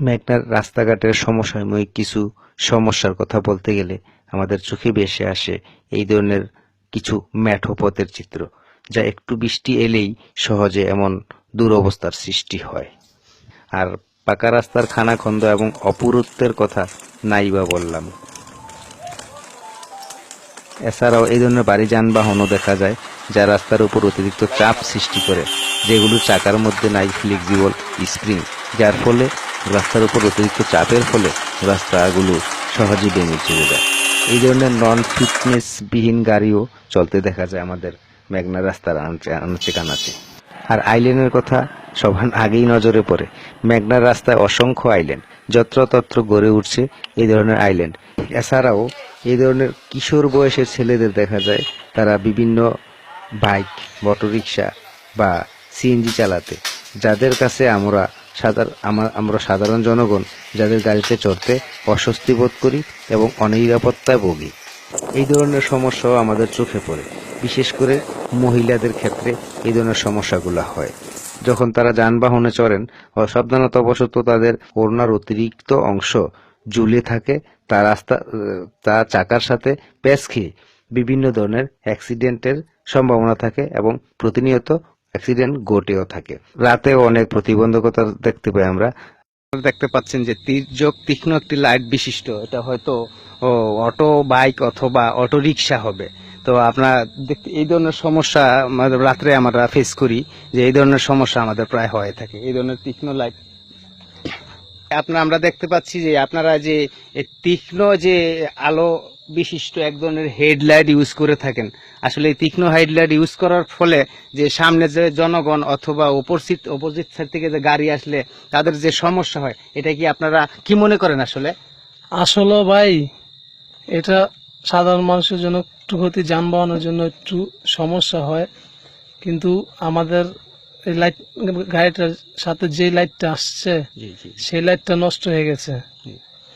মেঘনার রাস্তাঘাটের সমসাময়িক কিছু সমস্যার কথা বলতে গেলে আমাদের চোখে ভেসে আসে এই ধরনের কিছু ম্যাঠো পথের চিত্র, যা একটু বৃষ্টি এলেই সহজে এমন দুরবস্থার সৃষ্টি হয়। আর পাকা রাস্তার খানাখন্দ এবং অপুরুত্বের কথা নাই বা বললাম। এছাড়াও এই ধরনের বাড়ি যানবাহনও দেখা যায়, যা রাস্তার উপর অতিরিক্ত চাপ সৃষ্টি করে, যেগুলো চাকার মধ্যে নাই ফ্লেক্সিবল স্প্রিং যার ফলে রাস্তার উপর অতিরিক্ত চাপের ফলে রাস্তাগুলো সহজেই ভেঙে চলে যায় এই ধরনের নন ফিটনেস বিহীন গাড়িও চলতে দেখা যায় আমাদের মেঘনা রাস্তার আনাচে কানাচে। আর আইল্যান্ডের কথা সবার আগেই নজরে পড়ে। মেঘনার রাস্তায় অসংখ্য আইল্যান্ড যত্রতত্র গড়ে উঠছে এই ধরনের আইল্যান্ড এছাড়াও এই ধরনের কিশোর বয়সের ছেলেদের দেখা যায়, তারা বিভিন্ন বাইক অটোরিকশা বা সিএনজি চালাতে। যাদের কাছে আমরা আমরা সাধারণ জনগণ যাদের গাড়িতে চড়তে অস্বস্তি বোধ করি এবং অনিরাপত্তায় ভোগী। এই ধরনের সমস্যাও আমাদের চোখে পড়ে। বিশেষ করে মহিলাদের ক্ষেত্রে এই ধরনের সমস্যাগুলো হয়। যখন তারা যানবাহনে চড়েন, অসাবধানতাবশত তাদের ওড়নার অতিরিক্ত অংশ ঝুলে থাকে, তা রাস্তা, তা চাকার সাথে প্যাঁচ খেয়ে বিভিন্ন ধরনের অ্যাক্সিডেন্টের সম্ভাবনা থাকে এবং প্রতিনিয়ত অ্যাক্সিডেন্ট ঘটেও থাকে। রাতেও অনেক প্রতিবন্ধকতা দেখতে পাই আমরা। দেখতে পাচ্ছেন যে তির্যক তীক্ষ্ণ একটি লাইট বিশিষ্ট। এটা হয়তো অটো, বাইক অথবা অটো রিক্সা হবে। তো আপনার দেখতে, এই ধরনের সমস্যা আমাদের রাত্রে আমরা ফেস করি যে এই ধরনের সমস্যা আমাদের প্রায় হয়ে থাকে। এই ধরনের তীক্ষ্ণ লাইট। আপনার, আমরা দেখতে পাচ্ছি যে আপনারা যে তীক্ষ্ণ যে আলো বিশিষ্ট এক ধরনের হেডলাইট ইউজ করে থাকেন। আসলে এই তীক্ষ্ণ হেডলাইট ইউজ করার ফলে যে সামনে যে জনগণ অথবা অপোজিট অপোজিট সাইড থেকে যে গাড়ি আসলে তাদের যে সমস্যা হয় এটা কি আপনারা কি মনে করেন আসলে? আসলে ভাই এটা সাধারণ মানুষের জন্য একটু ক্ষতি যানবাহনের জন্য একটু সমস্যা হয়। কিন্তু আমাদের এই লাইট গাড়িটার সাথে যে লাইটটা আসছে সেই লাইটটা নষ্ট হয়ে গেছে।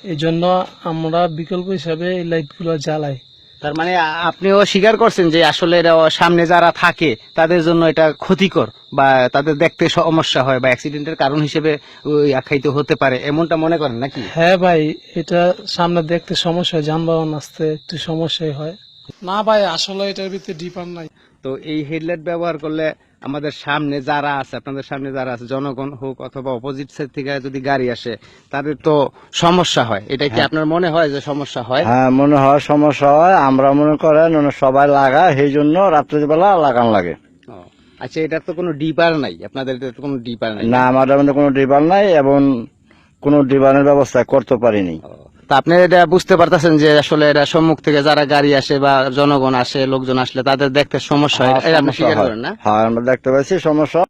এই জন্য আমরা বিকল্প হিসাবে এই লাইটগুলো জ্বালাই। তার মানে আপনিও স্বীকার করছেন যে আসলে এরা সামনে যারা থাকে তাদের জন্য এটা ক্ষতিকর বা তাদের দেখতে সমস্যা হয় বা অ্যাক্সিডেন্টের কারণ হিসেবে আখ্যায়িত হতে পারে এমনটা মনে করেন নাকি? হ্যাঁ ভাই এটা সামনে দেখতে সমস্যা হয় যানবাহন আসতে একটু সমস্যাই হয়। না ভাই আসলে এটার ভিতরে ডিপার নাই। তো এই হেডলাইট ব্যবহার করলে আমাদের সামনে যারা আছে আপনাদের সামনে যারা আছে জনগণ হোক অথবা অপোজিট সাইড থেকে যদি গাড়ি আসে তাদের তো সমস্যা হয়। এটা কি আপনার মনে হয় যে সমস্যা হয়? হ্যাঁ মনে হয় সমস্যা হয়। আমরা মনে করেন অন্য সবাই লাগা সেই জন্য রাত্রিবেলা লাগান লাগে। আচ্ছা এটার তো কোনো ডিপার নাই। আপনাদের এটার তো কোনো ডিপার নাই। না আমাদের মধ্যে কোনো ডিবার নাই এবং কোনো ডিবারের ব্যবস্থা করতে পারিনি। তা আপনি এটা বুঝতে পারতেছেন যে আসলে এটা সম্মুখ থেকে যারা গাড়ি আসে বা জনগণ আসে লোকজন আসলে তাদের দেখতে সমস্যা হয় এটা আপনি সমস্যা স্বীকার করেন না? হ্যাঁ আমরা দেখতে পাচ্ছি সমস্যা।